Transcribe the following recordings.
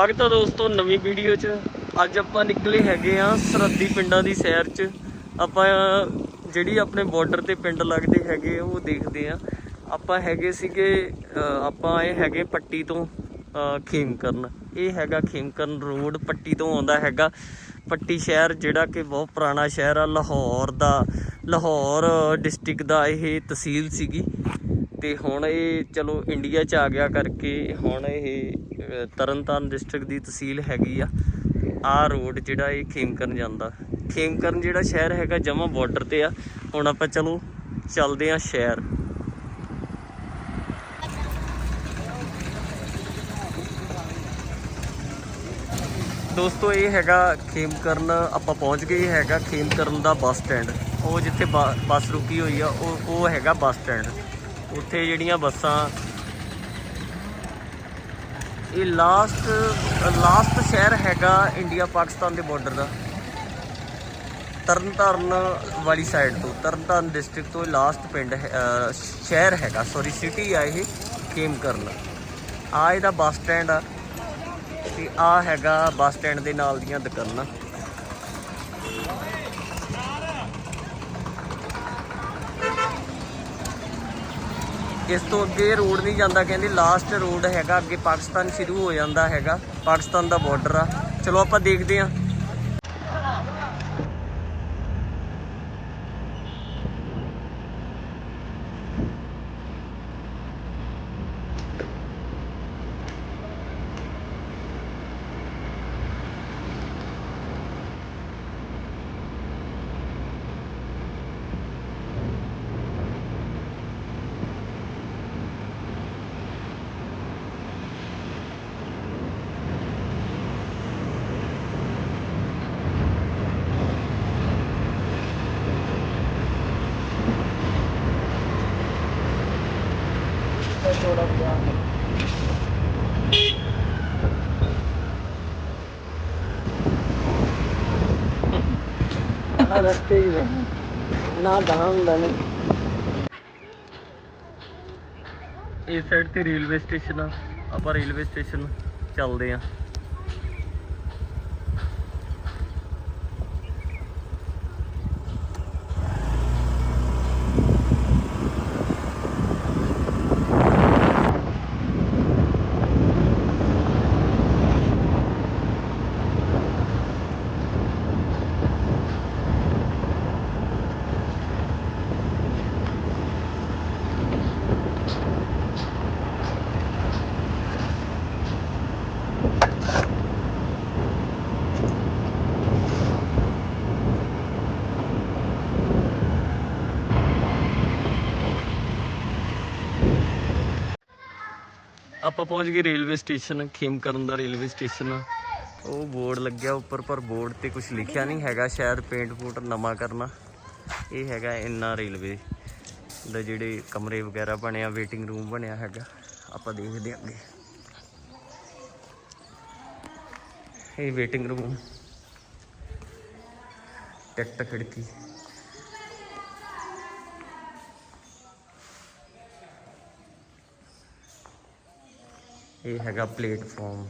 ਸਵਾਗਤ ਹੈ ਦੋਸਤੋ ਨਵੀਂ ਵੀਡੀਓ 'ਚ। ਅੱਜ ਆਪਾਂ ਨਿਕਲੇ ਹੈਗੇ ਆ ਸਰਹੱਦੀ ਪਿੰਡਾਂ ਦੀ ਸੈਰ 'ਚ। ਆਪਾਂ ਜਿਹੜੀ ਆਪਣੇ ਬਾਰਡਰ ਤੇ ਪਿੰਡ ਲੱਗਦੇ ਹੈਗੇ ਉਹ ਦੇਖਦੇ ਆ। ਆਪਾਂ ਹੈਗੇ ਸੀਗੇ ਆਪਾਂ ਆਏ ਹੈਗੇ ਪੱਟੀ ਤੋਂ ਖੇਮਕਰਨ। ਇਹ ਹੈਗਾ ਖੇਮਕਰਨ ਰੋਡ, ਪੱਟੀ ਤੋਂ ਆਉਂਦਾ ਹੈਗਾ ਪੱਟੀ ਸ਼ਹਿਰ, ਜਿਹੜਾ ਕਿ ਬਹੁਤ ਪੁਰਾਣਾ ਸ਼ਹਿਰ ਆ, ਲਾਹੌਰ ਦਾ, ਲਾਹੌਰ ਡਿਸਟ੍ਰਿਕਟ ਦਾ ਇਹ ਤਹਿਸੀਲ ਸੀਗੀ। ਤੇ ਹੁਣ ਇਹ ਚਲੋ ਇੰਡੀਆ ਚ ਆ ਗਿਆ ਕਰਕੇ ਹੁਣ ਇਹ ਤਰਨਤਾਰਨ ਡਿਸਟ੍ਰਿਕਟ ਦੀ ਤਹਿਸੀਲ ਹੈਗੀ ਆ। ਆ ਰੋਡ ਜਿਹੜਾ ਇਹ ਖੇਮਕਰਨ ਜਾਂਦਾ। ਖੇਮਕਰਨ ਜਿਹੜਾ ਸ਼ਹਿਰ ਹੈਗਾ ਜਮਾ ਬਾਰਡਰ ਤੇ ਆ। ਹੁਣ ਆਪਾਂ ਚਲੋ ਚੱਲਦੇ ਆ ਸ਼ਹਿਰ। ਦੋਸਤੋ, ਇਹ ਹੈਗਾ ਖੇਮਕਰਨ, ਆਪਾਂ ਪਹੁੰਚ ਗਏ ਹੈਗਾ ਖੇਮਕਰਨ ਦਾ ਬੱਸ ਸਟੈਂਡ। ਉਹ ਜਿੱਥੇ ਬ- ਬੱਸ ਰੁਕੀ ਹੋਈ ਆ, ਉਹ ਉਹ ਹੈਗਾ ਬੱਸ ਸਟੈਂਡ। ਉੱਥੇ ਜਿਹੜੀਆਂ ਬੱਸਾਂ ਇਹ ਲਾਸਟ ਲਾਸਟ ਸ਼ਹਿਰ ਹੈਗਾ ਇੰਡੀਆ ਪਾਕਿਸਤਾਨ ਦੇ ਬਾਰਡਰ ਦਾ। ਤਰਨਤਾਰਨ ਵਾਲੀ ਸਾਈਡ ਤੋਂ, ਤਰਨਤਾਰਨ ਡਿਸਟ੍ਰਿਕਟ ਤੋਂ ਲਾਸਟ ਪਿੰਡ ਹੈ- ਸ਼ਹਿਰ ਹੈਗਾ ਸੌਰੀ ਸਿਟੀ ਆ ਇਹ ਖੇਮਕਰਨ। ਆ ਇਹਦਾ ਬੱਸ ਸਟੈਂਡ ਆ, ਤੇ ਆ ਹੈਗਾ ਬੱਸ ਸਟੈਂਡ ਦੇ ਨਾਲ ਦੀਆਂ ਦੁਕਾਨਾਂ। ਇਸ ਤੋਂ ਅੱਗੇ ਰੋਡ ਨਹੀਂ ਜਾਂਦਾ, ਕਹਿੰਦੇ ਲਾਸਟ ਰੋਡ ਹੈਗਾ, ਅੱਗੇ ਪਾਕਿਸਤਾਨ ਸ਼ੁਰੂ ਹੋ ਜਾਂਦਾ ਹੈਗਾ, ਪਾਕਿਸਤਾਨ ਦਾ ਬਾਰਡਰ ਆ। ਚਲੋ ਆਪਾਂ ਦੇਖਦੇ ਹਾਂ। ਰਸਤੇ ਹੀ ਨਾ। ਗਾਂ ਹੁੰਦਾ ਨਹੀਂ ਇਸ ਸਾਈਡ ਤੇ ਰੇਲਵੇ ਸਟੇਸ਼ਨ ਆ। ਆਪਾਂ ਰੇਲਵੇ ਸਟੇਸ਼ਨ ਚੱਲਦੇ ਆ। ਆਪਾਂ ਪਹੁੰਚ ਗਏ ਰੇਲਵੇ ਸਟੇਸ਼ਨ ਖੇਮਕਰਨ ਦਾ ਰੇਲਵੇ ਸਟੇਸ਼ਨ। ਉਹ ਬੋਰਡ ਲੱਗਿਆ ਉੱਪਰ, ਪਰ ਬੋਰਡ ਤੇ ਕੁਝ ਲਿਖਿਆ ਨਹੀਂ ਹੈਗਾ, ਸ਼ਾਇਦ ਪੇਂਟ ਪੂੰਟ ਨਵਾਂ ਕਰਨਾ। ਇਹ ਹੈਗਾ ਇੰਨਾ ਰੇਲਵੇ ਦਾ ਜਿਹੜੇ ਕਮਰੇ ਵਗੈਰਾ ਬਣਿਆ ਵੇਟਿੰਗ ਰੂਮ ਬਣਿਆ ਹੈਗਾ। ਆਪਾਂ ਦੇਖਦੇ ਹਾਂ ਅੱਗੇ। ਇਹ ਵੇਟਿੰਗ ਰੂਮ ਟਿਕਟ ਖਿੜਕੀ। ਇਹ ਹੈਗਾ ਪਲੇਟਫਾਰਮ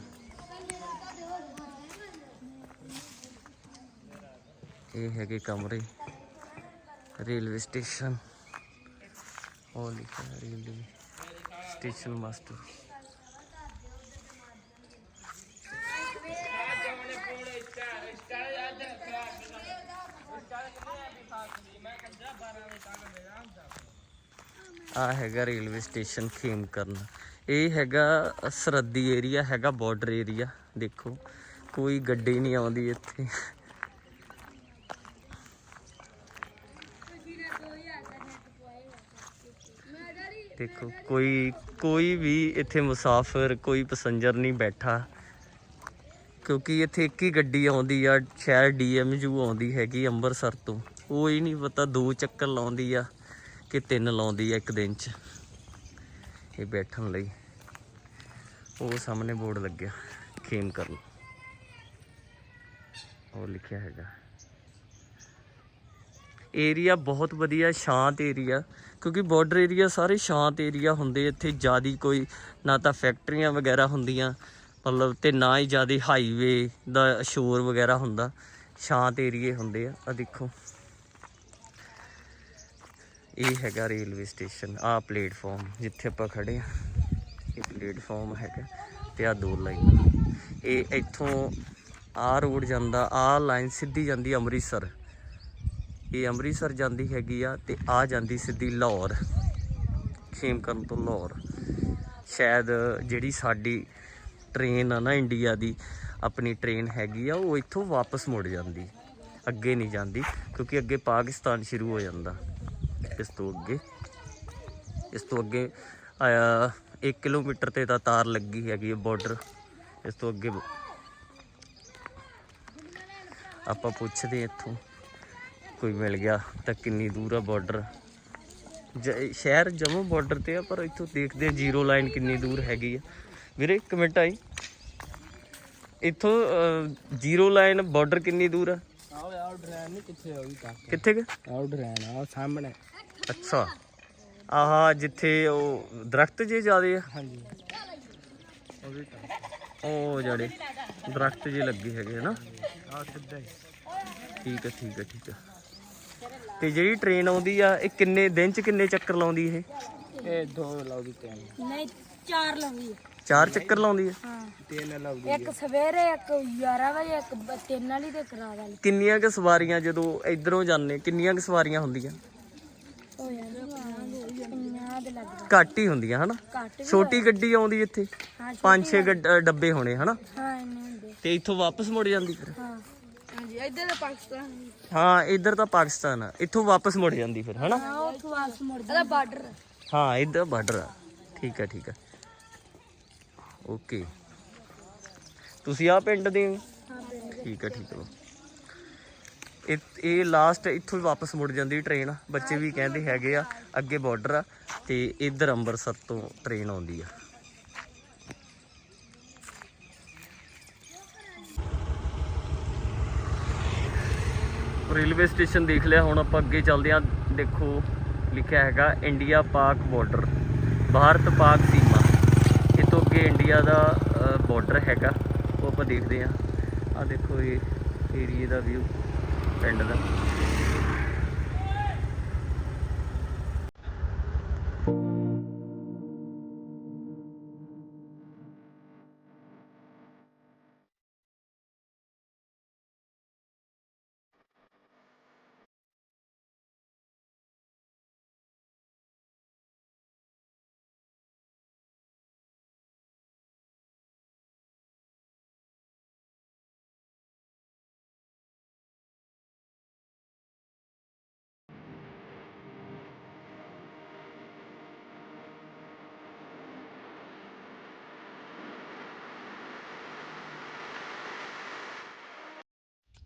ਇਹ ਹੈਗੇ ਕਮਰੇ ਰੇਲਵੇ ਸਟੇਸ਼ਨ ਉਹ ਲਿਖਿਆ ਹੈ ਰੇਲਵੇ ਸਟੇਸ਼ਨ ਮਾਸਟਰ ਆ ਹੈਗਾ ਰੇਲਵੇ ਸਟੇਸ਼ਨ ਖੇਮਕਰਨ ਇਹ ਹੈਗਾ ਸਰਹੱਦੀ ਏਰੀਆ ਹੈਗਾ ਬਾਰਡਰ ਏਰੀਆ ਦੇਖੋ। ਕੋਈ ਗੱਡੀ ਨਹੀਂ ਆਉਂਦੀ ਇੱਥੇ। ਦੇਖੋ, ਕੋਈ ਕੋਈ ਵੀ ਇੱਥੇ ਮੁਸਾਫਰ, ਕੋਈ ਪੈਸੇਂਜਰ ਨਹੀਂ ਬੈਠਾ। ਕਿਉਂਕਿ ਇੱਥੇ ਇੱਕ ਹੀ ਗੱਡੀ ਆਉਂਦੀ ਆ ਸ਼ਾਇਦ ਡੀਐਮਯੂ ਆਉਂਦੀ ਹੈਗੀ ਅੰਮ੍ਰਿਤਸਰ ਤੋਂ। ਉਹ ਹੀ ਨਹੀਂ ਪਤਾ, ਦੋ ਚੱਕਰ ਲਾਉਂਦੀ ਆ ਕਿ ਤਿੰਨ ਲਾਉਂਦੀ ਆ ਇੱਕ ਦਿਨ 'ਚ। ਇਹ ਬੈਠਣ ਲਈ। ਉਹ ਸਾਹਮਣੇ ਬੋਰਡ ਲੱਗਿਆ, ਖੇਮ ਕਰਨ। ਉਹ ਲਿਖਿਆ ਹੈਗਾ। ਏਰੀਆ ਬਹੁਤ ਵਧੀਆ, ਸ਼ਾਂਤ ਏਰੀਆ ਕਿਉਂਕਿ ਬਾਰਡਰ ਏਰੀਆ ਸਾਰੇ ਸ਼ਾਂਤ ਏਰੀਆ ਹੁੰਦੇ। ਇੱਥੇ ਜਿਆਦੀ ਕੋਈ ਨਾ ਤਾਂ ਫੈਕਟਰੀਆਂ ਵਗੈਰਾ ਹੁੰਦੀਆਂ। ਮਤਲਬ ਤੇ ਨਾ ਹੀ ਜ਼ਿਆਦਾ ਹਾਈਵੇ ਦਾ ਸ਼ੋਰ ਵਗੈਰਾ ਹੁੰਦਾ। ਸ਼ਾਂਤ ਏਰੀਏ ਹੁੰਦੇ ਆ। ਆ ਦੇਖੋ। ਇਹ ਹੈਗਾ ਰੇਲਵੇ ਸਟੇਸ਼ਨ ਆ ਪਲੇਟਫਾਰਮ ਜਿੱਥੇ ਆਪਾਂ ਖੜੇ ਆ। ਇਹ ਪਲੇਟਫਾਰਮ ਹੈਗਾ ਤੇ ਆ ਦੋ ਲਾਈਨਾਂ। ਇਹ ਇੱਥੋਂ ਆ ਰੋਡ ਜਾਂਦਾ ਆ ਲਾਈਨ ਸਿੱਧੀ ਜਾਂਦੀ ਅੰਮ੍ਰਿਤਸਰ। ਇਹ ਅੰਮ੍ਰਿਤਸਰ ਜਾਂਦੀ ਹੈਗੀ ਆ ਤੇ ਆ ਜਾਂਦੀ ਸਿੱਧੀ ਲਾਹੌਰ, ਖੇਮਕਰਨ ਤੋਂ ਲਾਹੌਰ। ਸ਼ਾਇਦ ਜਿਹੜੀ ਸਾਡੀ ਟ੍ਰੇਨ ਆ ਨਾ ਇੰਡੀਆ ਦੀ, ਆਪਣੀ ਟ੍ਰੇਨ ਹੈਗੀ ਆ, ਉਹ ਇੱਥੋਂ ਵਾਪਸ ਮੁੜ ਜਾਂਦੀ, ਅੱਗੇ ਨਹੀਂ ਜਾਂਦੀ, ਕਿਉਂਕਿ ਅੱਗੇ ਪਾਕਿਸਤਾਨ ਸ਼ੁਰੂ ਹੋ ਜਾਂਦਾ। ਇਸ ਤੋਂ ਅੱਗੇ। ਇਸ ਤੋਂ ਅੱਗੇ ਆਇਆ 1 ਕਿਲੋਮੀਟਰ ਤੇ ਤਾਂ ਤਾਰ ਲੱਗੀ ਹੈਗੀ ਹੈ ਬਾਰਡਰ ਇਸ ਤੋਂ ਅੱਗੇ ਆਪਾਂ ਪੁੱਛਦੇ ਇੱਥੋਂ ਕੋਈ ਮਿਲ ਗਿਆ ਤਾਂ ਕਿੰਨੀ ਦੂਰ ਆ ਬਾਰਡਰ ਸ਼ਹਿਰ ਜਮੋਂ ਬਾਰਡਰ ਤੇ ਆ ਪਰ ਇੱਥੋਂ ਦੇਖਦੇ ਆ ਜ਼ੀਰੋ ਲਾਈਨ ਕਿੰਨੀ ਦੂਰ ਹੈਗੀ ਆ। ਵੀਰੇ ਇੱਕ ਮਿੰਟ ਆਈ। ਇੱਥੋਂ ਜ਼ੀਰੋ ਲਾਈਨ ਬਾਰਡਰ ਕਿੰਨੀ ਦੂਰ ਆ? ਆਓ ਆਓ ਡਰੈਨ ਨਹੀਂ ਕਿੱਥੇ ਹੋਈ ਤੱਕ ਕਿੱਥੇ ਕੁ? ਆਓ ਡਰੈਨ ਆਓ ਸਾਹਮਣੇ। ਅੱਛਾ। ਆਹ ਜਿੱਥੇ ਉਹ ਦਰਖਤ ਜੇ ਜ਼ਿਆਦੇ ਆ। ਹਾਂਜੀ। ਉਹ ਵੀ ਤੱਕ ਉਹ ਜਿਹੜੇ ਦਰਖਤ ਜੇ ਲੱਗੇ ਹੈਗੇ ਹਨਾ ਆਓ ਸਿੱਧਾ ਹੀ। ਠੀਕ ਹੈ ਠੀਕ ਹੈ ਠੀਕ ਹੈ ਤੇ ਜਿਹੜੀ ਟ੍ਰੇਨ ਆਉਂਦੀ ਆ ਇਹ ਕਿੰਨੇ ਦਿਨ ਚ ਕਿੰਨੇ ਚੱਕਰ ਲਾਉਂਦੀ ਇਹ? ਇਹ ਦੋ ਲਾਉਗੀ ਤਿੰਨ। ਨਹੀਂ ਚਾਰ ਲਾਉਂਦੀ ਹੈ ਚਾਰ ਚੱਕਰ ਲਾਉਂਦੀ ਆ? ਹਾਂ। ਤਿੰਨ ਲਾਉਗੀ ਇੱਕ ਸਵੇਰੇ ਇੱਕ 11 ਵਜੇ ਇੱਕ ਤਿੰਨ ਵਾਲੀ ਤੇ ਇੱਕ ਰਾਤ ਵਾਲੀ। ਕਿੰਨੀਆਂ ਕੁ ਸਵਾਰੀਆਂ ਜਦੋਂ ਇਧਰੋਂ ਜਾਂਦੇ ਕਿੰਨੀਆਂ ਕੁ ਸਵਾਰੀਆਂ ਹੁੰਦੀਆਂ ਹੋ ਜਾਂਦੀ ਪੰਜਾਹ ਦੇ ਲੱਗਦਾ ਘੱਟ ਹੀ ਹੁੰਦੀਆਂ ਹਨਾ? ਛੋਟੀ ਗੱਡੀ ਆਉਂਦੀ ਇੱਥੇ। ਪੰਜ ਛੇ ਡੱਬੇ ਹੋਣੇ ਹਨਾ? ਤੇ ਇੱਥੋਂ ਵਾਪਸ ਮੁੜ ਜਾਂਦੀ ਫਿਰ? ਹਾਂ। ਹਾਂਜੀ ਇੱਧਰ ਤਾਂ ਪਾਕਿਸਤਾਨ ਹਾਂ। ਇੱਧਰ ਤਾਂ ਪਾਕਿਸਤਾਨ ਆ। ਇੱਥੋਂ ਵਾਪਸ ਮੁੜ ਜਾਂਦੀ ਫਿਰ ਹਨਾ? ਹਾਂ ਉਹ ਵਾਪਸ ਮੁੜ ਜਾਂਦਾ। ਬਾਰਡਰ ਹਾਂ ਇੱਧਰ ਬਾਰਡਰ ਆ। ਠੀਕ ਹੈ ਠੀਕ ਹੈ ਓਕੇ। ਤੁਸੀਂ ਆ ਪਿੰਡ ਦੇ ਠੀਕ ਹੈ ਠੀਕ ਹੈ ਇਹ ਲਾਸਟ ਇੱਥੋਂ ਹੀ ਵਾਪਸ ਮੁੜ ਜਾਂਦੀ ਟ੍ਰੇਨ ਬੱਚੇ ਵੀ ਕਹਿੰਦੇ ਹੈਗੇ ਆ, ਅੱਗੇ ਬਾਰਡਰ ਆ, ਤੇ ਇੱਧਰ ਅੰਮ੍ਰਿਤਸਰ ਤੋਂ ਟ੍ਰੇਨ ਆਉਂਦੀ ਆ। ਰੇਲਵੇ ਸਟੇਸ਼ਨ ਦੇਖ ਲਿਆ, ਹੁਣ ਆਪਾਂ ਅੱਗੇ ਚੱਲਦੇ ਆ ਦੇਖੋ, ਲਿਖਿਆ ਹੈਗਾ ਇੰਡੀਆ ਪਾਕ ਬਾਰਡਰ ਭਾਰਤ ਪਾਕ ਸੀਮਾ। ਇਹ ਤੋਂ ਅੱਗੇ ਇੰਡੀਆ ਦਾ ਬਾਰਡਰ ਹੈਗਾ, ਉਹ ਆਪਾਂ ਦੇਖਦੇ ਆ ਆ ਦੇਖੋ ਇਹ ਏਰੀਏ ਦਾ ਵਿਊ ਪਿੰਡ ਦਾ।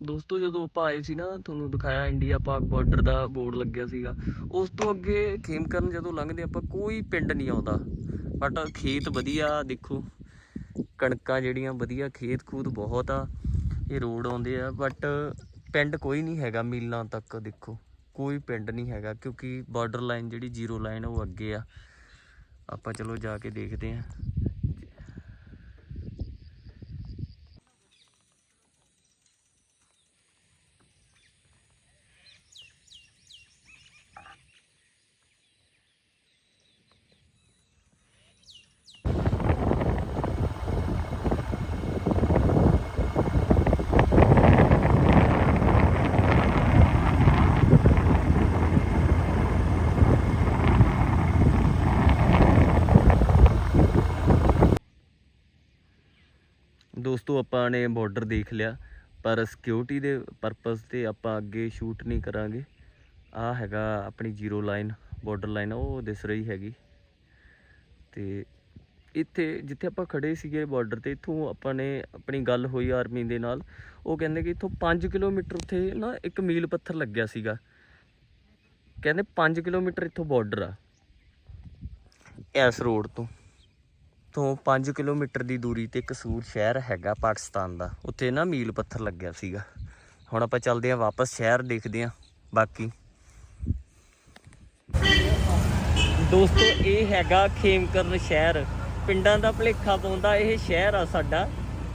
ਦੋਸਤੋ, ਜਦੋਂ ਆਪਾਂ ਆਏ ਸੀ ਨਾ, ਤੁਹਾਨੂੰ ਦਿਖਾਇਆ ਇੰਡੀਆ ਪਾਕ ਬਾਰਡਰ ਦਾ ਬੋਰਡ ਲੱਗਿਆ ਸੀਗਾ। ਉਸ ਤੋਂ ਅੱਗੇ ਖੇਮਕਰਨ ਜਦੋਂ ਲੰਘਦੇ ਆਪਾਂ, ਕੋਈ ਪਿੰਡ ਨਹੀਂ ਆਉਂਦਾ। ਬਟ ਖੇਤ ਵਧੀਆ, ਦੇਖੋ। ਕਣਕਾਂ ਜਿਹੜੀਆਂ, ਵਧੀਆ ਖੇਤ ਖੂਤ ਬਹੁਤ ਆ। ਇਹ ਰੋਡ ਆਉਂਦੇ ਆ। ਬਟ ਪਿੰਡ ਕੋਈ ਨਹੀਂ ਹੈਗਾ ਮੀਲਾਂ ਤੱਕ, ਦੇਖੋ। ਕੋਈ ਪਿੰਡ ਨਹੀਂ ਹੈਗਾ, ਕਿਉਂਕਿ ਬਾਰਡਰ ਲਾਈਨ ਜਿਹੜੀ ਜ਼ੀਰੋ ਲਾਈਨ ਉਹ ਅੱਗੇ ਆ। ਆਪਾਂ ਚਲੋ ਜਾ ਕੇ ਦੇਖਦੇ ਆਂ। ਦੋਸਤੋ, ਆਪਾਂ ਨੇ ਬਾਰਡਰ ਦੇਖ ਲਿਆ। ਪਰ ਸਿਕਿਉਰਿਟੀ ਦੇ ਪਰਪਸ ਤੇ ਆਪਾਂ ਅੱਗੇ ਸ਼ੂਟ ਨਹੀਂ ਕਰਾਂਗੇ। ਆ ਹੈਗਾ ਆਪਣੀ ਜ਼ੀਰੋ ਲਾਈਨ ਬਾਰਡਰ ਲਾਈਨ ਉਹ ਦਿਸ ਰਹੀ ਹੈਗੀ। ਤੇ ਇੱਥੇ, ਜਿੱਥੇ ਆਪਾਂ ਖੜੇ ਸੀਗੇ ਬਾਰਡਰ ਤੇ, ਇੱਥੋਂ ਆਪਾਂ ਨੇ ਆਪਣੀ ਗੱਲ ਹੋਈ ਆਰਮੀ ਦੇ ਨਾਲ। ਉਹ ਕਹਿੰਦੇ ਕਿ ਇੱਥੋਂ 5 ਕਿਲੋਮੀਟਰ ਉੱਥੇ ਨਾ ਇੱਕ ਮੀਲ ਪੱਥਰ ਲੱਗਿਆ ਸੀਗਾ। ਕਹਿੰਦੇ 5 ਕਿਲੋਮੀਟਰ ਇੱਥੋਂ ਬਾਰਡਰ ਆ। ਇਸ ਰੋਡ ਤੋਂ। ਤੋਂ 5 ਕਿਲੋਮੀਟਰ ਦੀ ਦੂਰੀ ਤੇ ਕਸੂਰ ਸ਼ਹਿਰ ਹੈਗਾ ਪਾਕਿਸਤਾਨ ਦਾ। ਉੱਥੇ ਨਾ ਮੀਲ ਪੱਥਰ ਲੱਗਿਆ ਸੀਗਾ। ਹੁਣ ਆਪਾਂ ਚੱਲਦੇ ਆਂ ਵਾਪਸ ਸ਼ਹਿਰ, ਦੇਖਦੇ ਆਂ ਬਾਕੀ ਦੋਸਤੋ, ਇਹ ਹੈਗਾ ਖੇਮਕਰਨ ਸ਼ਹਿਰ। ਪਿੰਡਾਂ ਦਾ ਭਲੇਖਾ ਪਾਉਂਦਾ ਇਹ ਸ਼ਹਿਰ ਆ ਸਾਡਾ,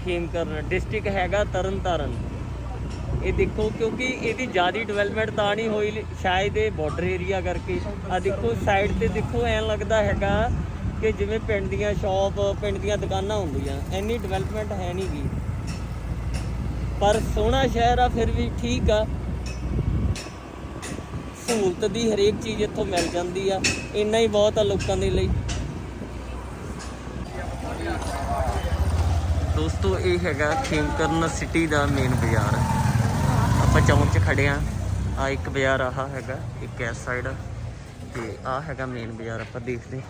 ਖੇਮਕਰਨ। ਡਿਸਟ੍ਰਿਕਟ ਹੈਗਾ ਤਰਨਤਾਰਨ। ਇਹ ਦੇਖੋ, ਕਿਉਂਕਿ ਇਹਦੀ ਜ਼ਿਆਦਾ ਡਿਵੈਲਪਮੈਂਟ ਤਾਂ ਨਹੀਂ ਹੋਈ, ਸ਼ਾਇਦ ਇਹ ਬਾਰਡਰ ਏਰੀਆ ਕਰਕੇ। ਆ ਦੇਖੋ ਸਾਈਡ ਤੇ ਦੇਖੋ, ਐਂ ਲੱਗਦਾ ਹੈਗਾ ਕਿ ਜਿਵੇਂ ਪਿੰਡ ਦੀਆਂ ਸ਼ਾਪ, ਪਿੰਡ ਦੀਆਂ ਦੁਕਾਨਾਂ ਹੁੰਦੀਆਂ, ਇੰਨੀ ਡਿਵੈਲਪਮੈਂਟ ਹੈ ਨਹੀਂ ਗੀ। ਪਰ ਸੋਹਣਾ ਸ਼ਹਿਰ ਆ, ਫਿਰ ਵੀ ਠੀਕ ਆ। ਸਹੂਲਤ ਦੀ ਹਰੇਕ ਚੀਜ਼ ਇੱਥੋਂ ਮਿਲ ਜਾਂਦੀ ਆ। ਇੰਨਾ ਹੀ ਬਹੁਤ ਆ ਲੋਕਾਂ ਦੇ ਲਈ। ਦੋਸਤੋ, ਇਹ ਹੈਗਾ ਖੇਮਕਰਨ ਸਿਟੀ ਦਾ ਮੇਨ ਬਾਜ਼ਾਰ। ਆਪਾਂ ਚੌਂਕ 'ਚ ਖੜੇ ਆ। ਆ ਇੱਕ ਬਾਜ਼ਾਰ, ਆਹ ਹੈਗਾ ਇੱਕ ਇਸ ਸਾਈਡ ਤੇ ਆ ਹੈਗਾ ਮੇਨ ਬਾਜ਼ਾਰ, ਆਪਾਂ ਦੇਖਦੇ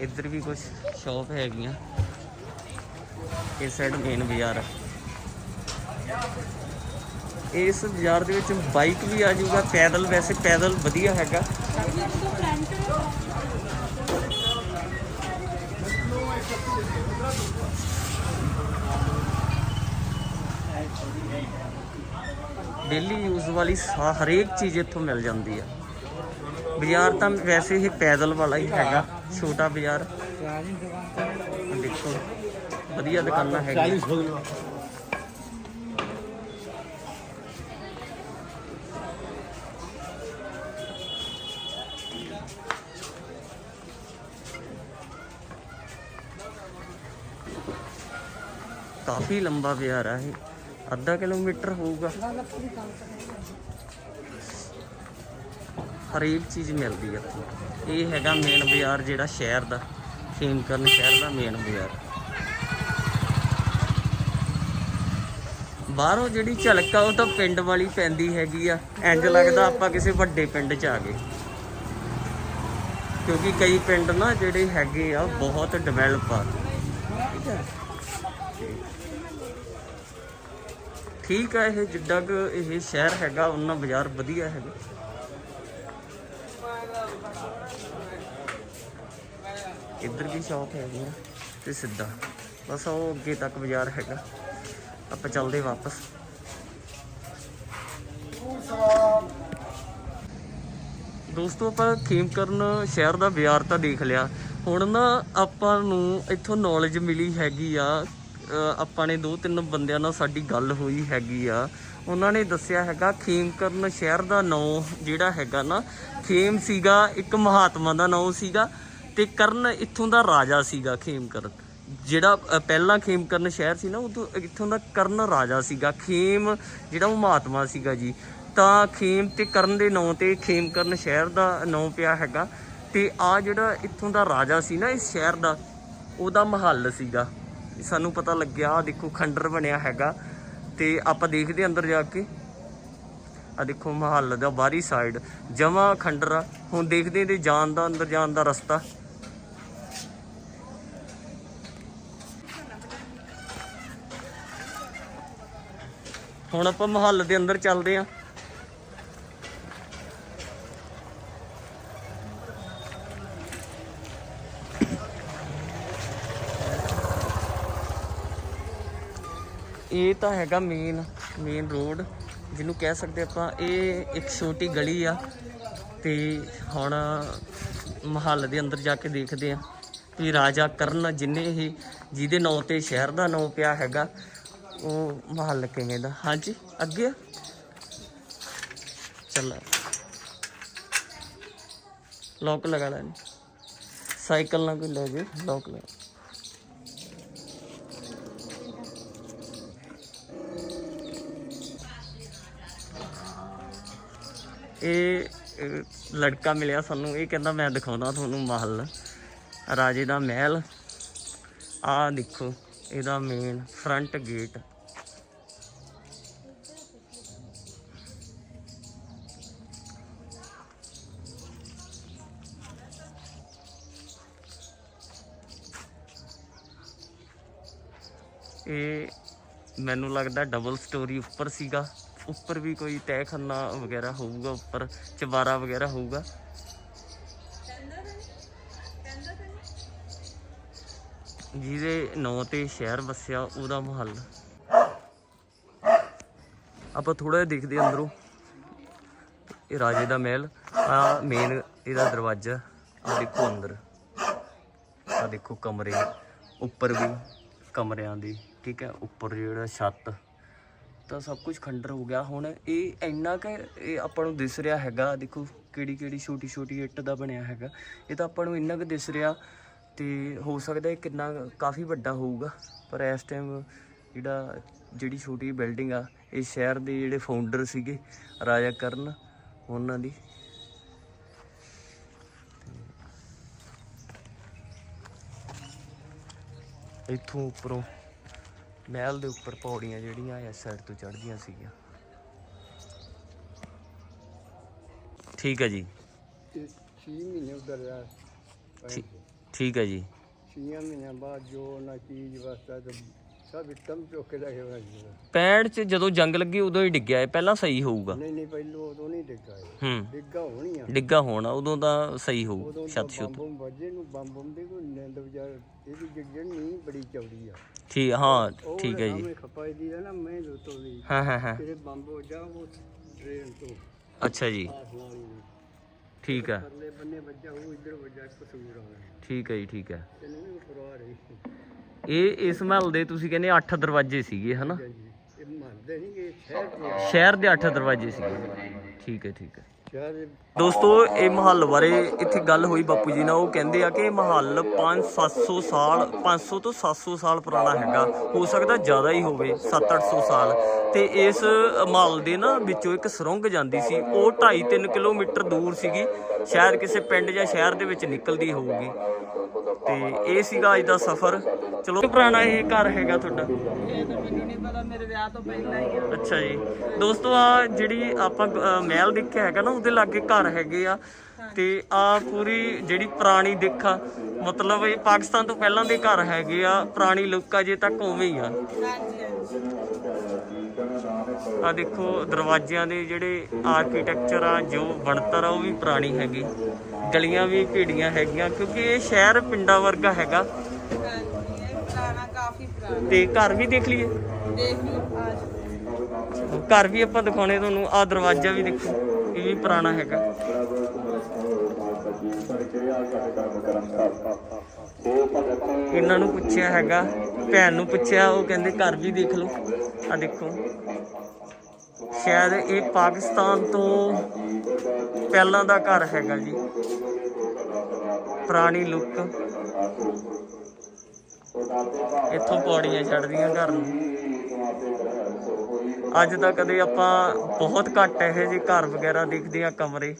ਇੱਧਰ ਵੀ ਕੁਝ ਸ਼ਾਪ ਹੈਗੀਆਂ। ਇਸ ਸਾਈਡ ਮੇਨ ਬਾਜ਼ਾਰ ਹੈ ਇਸ ਬਾਜ਼ਾਰ ਦੇ ਵਿੱਚ ਬਾਈਕ ਵੀ ਆ ਜਾਊਗਾ। ਪੈਦਲ ਵੈਸੇ ਪੈਦਲ ਵਧੀਆ ਹੈਗਾ। ਡੇਲੀ ਯੂਜ਼ ਵਾਲੀ ਹਰੇਕ ਚੀਜ਼ ਇੱਥੋਂ ਮਿਲ ਜਾਂਦੀ ਆ। ਬਾਜ਼ਾਰ ਤਾਂ ਵੈਸੇ ਹੀ ਪੈਦਲ ਵਾਲਾ ਹੀ ਹੈਗਾ ਛੋਟਾ ਬਾਜ਼ਾਰ। ਦੇਖੋ ਵਧੀਆ ਦੁਕਾਨਾਂ ਹੈਗੀਆਂ। ਕਾਫੀ ਲੰਬਾ ਬਾਜ਼ਾਰ ਆ ਇਹ। ਅੱਧਾ ਕਿਲੋਮੀਟਰ ਹੋਊਗਾ ਹਰੇਕ ਚੀਜ਼ ਮਿਲਦੀ ਆ। ਇਹ ਹੈਗਾ ਮੇਨ ਬਾਜ਼ਾਰ ਜਿਹੜਾ ਸ਼ਹਿਰ ਦਾ, ਖੇਮਕਰਨ ਸ਼ਹਿਰ ਦਾ ਮੇਨ ਬਾਜ਼ਾਰ। ਬਾਹਰੋਂ ਜਿਹੜੀ ਝਲਕ ਆ, ਉਹ ਤਾਂ ਪਿੰਡ ਵਾਲੀ ਪੈਂਦੀ ਹੈਗੀ ਆ। ਇੰਜ ਲੱਗਦਾ ਆਪਾਂ ਕਿਸੇ ਵੱਡੇ ਪਿੰਡ 'ਚ ਆ ਗਏ। ਕਿਉਂਕਿ ਕਈ ਪਿੰਡ ਨਾ ਜਿਹੜੇ ਹੈਗੇ ਆ ਬਹੁਤ ਡਿਵੈਲਪ ਆ। ਠੀਕ ਹੈ ਠੀਕ ਹੈ ਇਹ ਜਿੱਦਾਂ ਕਿ ਇਹ ਸ਼ਹਿਰ ਹੈਗਾ, ਉਹਨਾਂ ਬਾਜ਼ਾਰ ਵਧੀਆ ਹੈਗਾ। ਇੱਧਰ ਵੀ ਸ਼ਾਪ ਹੈਗੀ ਆ ਤੇ ਸਿੱਧਾ। ਬਸ ਉਹ ਅੱਗੇ ਤੱਕ ਬਾਜ਼ਾਰ ਹੈਗਾ। ਆਪਾਂ ਚੱਲਦੇ ਵਾਪਸ। ਦੋਸਤੋ, ਆਪਾਂ ਖੇਮਕਰਨ ਸ਼ਹਿਰ ਦਾ ਬਾਜ਼ਾਰ ਤਾਂ ਦੇਖ ਲਿਆ। ਹੁਣ ਨਾ ਆਪਾਂ ਨੂੰ ਇੱਥੋਂ ਨੌਲੇਜ ਮਿਲੀ ਹੈਗੀ ਆ। ਆਪਾਂ ਨੇ ਦੋ ਤਿੰਨ ਬੰਦਿਆਂ ਨਾਲ ਸਾਡੀ ਗੱਲ ਹੋਈ ਹੈਗੀ ਆ। ਉਹਨਾਂ ਨੇ ਦੱਸਿਆ ਹੈਗਾ ਖੇਮਕਰਨ ਸ਼ਹਿਰ ਦਾ ਨਾਂ ਜਿਹੜਾ ਹੈਗਾ ਨਾ, ਖੇਮ ਸੀਗਾ ਇੱਕ ਮਹਾਤਮਾ ਦਾ ਨਾਂ ਸੀਗਾ। ਤੇ ਕਰਨ ਇੱਥੋਂ ਦਾ ਰਾਜਾ ਸੀਗਾ ਖੇਮਕਰਨ। ਜਿਹੜਾ ਪਹਿਲਾਂ ਖੇਮਕਰਨ ਸ਼ਹਿਰ ਸੀ ਨਾ, ਉਦੋਂ ਇੱਥੋਂ ਦਾ ਕਰਨ ਰਾਜਾ ਸੀਗਾ। ਖੇਮ ਜਿਹੜਾ ਉਹ ਮਹਾਤਮਾ ਸੀਗਾ ਜੀ। ਤਾਂ ਖੇਮ ਤੇ ਕਰਨ ਦੇ ਨਾਂ ਤੇ ਖੇਮਕਰਨ ਸ਼ਹਿਰ ਦਾ ਨਾਂ ਪਿਆ ਹੈਗਾ। ਤੇ ਆ ਜਿਹੜਾ ਇੱਥੋਂ ਦਾ ਰਾਜਾ ਸੀ ਨਾ, ਇਸ ਸ਼ਹਿਰ ਦਾ, ਉਹਦਾ ਮਹੱਲ ਸੀਗਾ। ਸਾਨੂੰ ਪਤਾ ਲੱਗਿਆ ਆ ਦੇਖੋ ਖੰਡਰ ਬਣਿਆ ਹੈਗਾ। ਤੇ ਆਪਾਂ ਦੇਖਦੇ ਅੰਦਰ ਜਾ ਕੇ। ਆ ਦੇਖੋ ਮਹੱਲ ਦਾ ਬਾਹਰੀ ਸਾਈਡ ਜਮਾ ਖੰਡਰ ਹੁਣ ਦੇਖਦੇ ਤੇ ਜਾਣ ਦਾ, ਅੰਦਰ ਜਾਣ ਦਾ ਰਸਤਾ। ਹੁਣ ਆਪਾਂ ਮਹੱਲ ਦੇ ਅੰਦਰ ਚੱਲਦੇ ਆਂ। ਇਹ ਤਾਂ ਹੈਗਾ ਮੇਨ ਮੇਨ ਰੋਡ ਜਿਹਨੂੰ ਕਹਿ ਸਕਦੇ ਆਪਾਂ, ਇਹ ਇੱਕ ਛੋਟੀ ਗਲੀ ਆ ਤੇ ਹੁਣ ਮਹੱਲ ਦੇ ਅੰਦਰ ਜਾ ਕੇ ਦੇਖਦੇ ਆ ਵੀ ਰਾਜਾ ਕਰਨ ਜਿਨੇ ਇਹ ਜਿਹਦੇ ਨਾਂ ਤੇ ਸ਼ਹਿਰ ਦਾ ਨਾਂ ਪਿਆ ਹੈਗਾ ਉਹ ਮਹੱਲ ਕਿਵੇਂ ਦਾ? ਹਾਂਜੀ, ਅੱਗੇ? ਚੱਲ। ਲੋਕ ਲਗਾ ਲੈਣ। ਸਾਈਕਲ ਨਾਲ ਕੋਈ ਲੈ ਜੇ ਲੋਕ ਲਗਾ ਇਹ ਲੜਕਾ ਮਿਲਿਆ ਸਾਨੂੰ, ਇਹ ਕਹਿੰਦਾ ਮੈਂ ਦਿਖਾਉਂਦਾ ਤੁਹਾਨੂੰ ਮਹਲ। ਰਾਜੇ ਦਾ ਮਹਿਲ। ਆਹ ਦੇਖੋ, ਇਹਦਾ ਮੇਨ ਫਰੰਟ ਗੇਟ ਇਹ ਮੈਨੂੰ ਲੱਗਦਾ ਡਬਲ ਸਟੋਰੀ ਉੱਪਰ ਸੀਗਾ। ਉੱਪਰ ਵੀ ਕੋਈ ਤਹਿਖਾਨਾ ਵਗੈਰਾ ਹੋਊਗਾ, ਉੱਪਰ ਚਵਾਰਾ ਵਗੈਰਾ ਹੋਊਗਾ। ਜਿਹਦੇ ਨਾਂ ਤੇ ਸ਼ਹਿਰ ਵਸਿਆ, ਉਹਦਾ ਮਹੱਲ। ਆਪਾਂ ਥੋੜਾ ਜਿਹਾ ਦੇਖਦੇ ਹਾਂ ਅੰਦਰੋਂ। ਇਹ ਰਾਜੇ ਦਾ ਮਹਿਲ ਆ ਮੇਨ ਇਹਦਾ ਦਰਵਾਜ਼ਾ ਆ ਦੇਖੋ ਅੰਦਰ। ਆ ਦੇਖੋ ਕਮਰੇ, ਉੱਪਰ ਵੀ ਕਮਰਿਆਂ ਦੀ। ਠੀਕ ਹੈ, ਉੱਪਰ ਜਿਹੜਾ ਛੱਤ, ਤਾਂ ਸਭ ਕੁਝ ਖੰਡਰ ਹੋ ਗਿਆ। ਹੁਣ ਇਹ ਇੰਨਾ ਕਿ ਇਹ ਆਪਾਂ ਨੂੰ ਦਿਸ ਰਿਹਾ ਹੈਗਾ, ਦੇਖੋ ਕਿਹੜੀ ਕਿਹੜੀ ਛੋਟੀ ਛੋਟੀ ਇੱਟ ਦਾ ਬਣਿਆ ਹੈਗਾ। ਇਹ ਤਾਂ ਆਪਾਂ ਨੂੰ ਇੰਨਾ ਕੁ ਦਿਸ ਰਿਹਾ ਤੇ ਹੋ ਸਕਦਾ ਇਹ ਕਿੰਨਾ ਕਾਫੀ ਵੱਡਾ ਹੋਊਗਾ, ਪਰ ਇਸ ਟਾਈਮ ਜਿਹੜਾ, ਜਿਹੜੀ ਛੋਟੀ ਬਿਲਡਿੰਗ ਆ, ਇਹ ਸ਼ਹਿਰ ਦੇ ਜਿਹੜੇ ਫਾਊਂਡਰ ਸੀਗੇ, ਰਾਜਾ ਕਰਨ, ਉਹਨਾਂ ਦੀ। ਇੱਥੋਂ ਉੱਪਰੋਂ ਮਹਿਲ ਦੇ ਉੱਪਰ ਪੌੜੀਆਂ ਜਿਹੜੀਆਂ ਇਸ ਸਾਈਡ ਤੋਂ ਚੜ੍ਹਦੀਆਂ ਸੀਗੀਆਂ। ਠੀਕ ਹੈ ਜੀ। ਇਹ 6 ਮਹੀਨੇ ਉਧਰ ਰਿਹਾ ਠੀ- ਠੀਕ ਹੈ ਜੀ। 6 ਮਹੀਨਿਆਂ ਬਾਅਦ ਜੋ ਨਾ ਚੀਜ਼ ਵਾਸਤਾ ਤੇ ਸਭ ਇੱਕਦਮ ਚੁੱਕ ਕੇ ਲੈ ਕੇ ਜੀ। 65 ਚ ਜਦੋਂ ਜੰਗ ਲੱਗੀ ਉਦੋਂ ਹੀ ਡਿੱਗਿਆ ਇਹ ਪਹਿਲਾਂ ਸਹੀ ਹੋਊਗਾ। ਨਹੀਂ ਨਹੀਂ ਪਹਿਲੋਂ ਉਦੋਂ ਨਹੀਂ ਡਿੱਗਾ ਇਹ। ਹੂੰ। ਡਿੱਗਾ ਹੋਣੀ ਆ ਡਿੱਗਾ ਹੋਣਾ ਉਦੋਂ ਤਾਂ ਸਹੀ ਹੋਊ ਉਦੋਂ ਛੱਤ ਛੁੱਤ ਬੰਬ ਵੱਜੇ ਨੂੰ ਬੰਬ ਬੰਬ ਕੋਈ ਨਿੰਦ ਵਿਚਾਰ ਇਹਦੀ ਗਿੱਜਣ ਨਹੀਂ ਬੜੀ ਚੌੜੀ ਆ। ਠੀਕ ਹਾਂ ਠੀਕ ਹੈ ਜੀ। ਦੀ ਨਾ ਮੈਂ ਦੀ ਹਾਂ ਹਾਂ ਹਾਂ। ਕਿਤੇ ਬੰਬ ਹੋ ਜਾ ਉਹ ਟ੍ਰੇਨ ਤੋਂ। ਅੱਛਾ ਜੀ। ਠੀਕ ਹੈ। ਪਰਲੇ ਬੰਨੇ ਵੱਜਾ ਉਹ ਇੱਧਰ ਵੱਜਾ ਕਸੂਰ ਆ। ਠੀਕ ਹੈ ਜੀ ਠੀਕ ਹੈ। ਰਹੀ। ਇਹ ਇਸ ਮਹੱਲ ਦੇ ਤੁਸੀਂ ਕਹਿੰਦੇ 8 ਦਰਵਾਜ਼ੇ ਸੀਗੇ ਹਨਾ? ਨਹੀਂ ਸ਼ਹਿਰ ਦੇ ਸ਼ਹਿਰ ਦੇ 8 ਦਰਵਾਜ਼ੇ ਸੀਗੇ। ਠੀਕ ਹੈ ਠੀਕ ਹੈ। ਦੋਸਤੋ, ਇਹ ਮਹੱਲ ਬਾਰੇ ਇੱਥੇ ਗੱਲ ਹੋਈ ਬਾਪੂ ਜੀ ਨਾਲ। ਉਹ ਕਹਿੰਦੇ ਆ ਕਿ ਇਹ ਮਹੱਲ 5-700 ਸਾਲ 500 ਤੋਂ 700 ਸਾਲ ਪੁਰਾਣਾ ਹੈਗਾ। ਹੋ ਸਕਦਾ ਜ਼ਿਆਦਾ ਹੀ ਹੋਵੇ 7-800 ਸਾਲ। ਤੇ ਇਸ ਮਹੱਲ ਦੇ ਨਾ ਵਿੱਚੋਂ ਇੱਕ ਸੁਰੰਗ ਜਾਂਦੀ ਸੀ। ਉਹ 2.5-3 ਕਿਲੋਮੀਟਰ ਦੂਰ ਸੀਗੀ। ਸ਼ਾਇਦ ਕਿਸੇ ਪਿੰਡ ਜਾਂ ਸ਼ਹਿਰ ਦੇ ਵਿੱਚ ਨਿਕਲਦੀ ਹੋਊਗੀ। ਤੇ ਇਹ ਸੀਗਾ ਅੱਜ ਦਾ ਸਫ਼ਰ। ਚਲੋ ਪੁਰਾਣਾ ਇਹ ਘਰ ਹੈਗਾ ਤੁਹਾਡਾ? ਇਹ ਤਾਂ ਮੈਨੂੰ ਨਹੀਂ ਪਤਾ ਮੇਰੇ ਵਿਆਹ ਤੋਂ ਪਹਿਲਾਂ ਹੀ ਆ। ਅੱਛਾ ਜੀ। ਦੋਸਤੋ ਆ ਜਿਹੜੀ ਆਪਾਂ ਅ, ਮਹਿਲ ਦੇਖਿਆ ਹੈਗਾ ਨਾ ਉਹਦੇ ਲਾਗੇ ਘਰ ਹੈਗੇ ਆ। ਤੇ ਆ ਪੂਰੀ ਜਿਹੜੀ ਪੁਰਾਣੀ ਦਿੱਖ ਆ ਮਤਲਬ ਇਹ ਪਾਕਿਸਤਾਨ ਤੋਂ ਪਹਿਲਾਂ ਦੇ ਘਰ ਹੈਗੇ ਆ। ਪੁਰਾਣੀ ਲੁੱਕ ਅਜੇ ਤੱਕ ਉਵੇਂ ਹੀ ਆ। ਆ ਦੇਖੋ, ਦਰਵਾਜ਼ਿਆਂ ਦੇ ਜਿਹੜੇ ਆਰਕੀਟੈਕਚਰ ਆ, ਜੋ ਬਣਤਰ ਆ, ਉਹ ਵੀ ਪੁਰਾਣੀ ਹੈਗੀ। ਗਲੀਆਂ ਵੀ ਭੀੜੀਆਂ ਹੈਗੀਆਂ, ਕਿਉਂਕਿ ਇਹ ਸ਼ਹਿਰ ਪਿੰਡਾਂ ਵਰਗਾ ਹੈਗਾ। ਤੇ ਘਰ ਵੀ ਦੇਖ ਲਈਏ। ਘਰ ਵੀ ਆਪਾਂ ਦਿਖਾਉਣੇ ਤੁਹਾਨੂੰ ਆ ਦਰਵਾਜ਼ਾ ਵੀ ਦੇਖੋ, ਇਹ ਵੀ ਪੁਰਾਣਾ ਹੈਗਾ। ਇਹਨਾਂ ਨੂੰ ਪੁੱਛਿਆ ਹੈਗਾ, ਭੈਣ ਨੂੰ ਪੁੱਛਿਆ, ਉਹ ਕਹਿੰਦੇ ਘਰ ਵੀ ਦੇਖ ਲਓ। ਆ ਦੇਖੋ। ਸ਼ਾਇਦ ਇਹ ਪਾਕਿਸਤਾਨ ਤੋਂ ਪਹਿਲਾਂ ਦਾ ਘਰ ਹੈਗਾ ਜੀ। ਪੁਰਾਣੀ ਲੁੱਕ। ਇੱਥੋਂ ਪੌੜੀਆਂ ਚੜਦੀਆਂ ਘਰ ਨੂੰ। ਅੱਜ ਤਾਂ ਕਦੇ ਆਪਾਂ ਬਹੁਤ ਘੱਟ ਇਹੋ ਜਿਹੇ ਘਰ ਵਗੈਰਾ ਦੇਖਦੇ ਆ ਕਮਰੇ।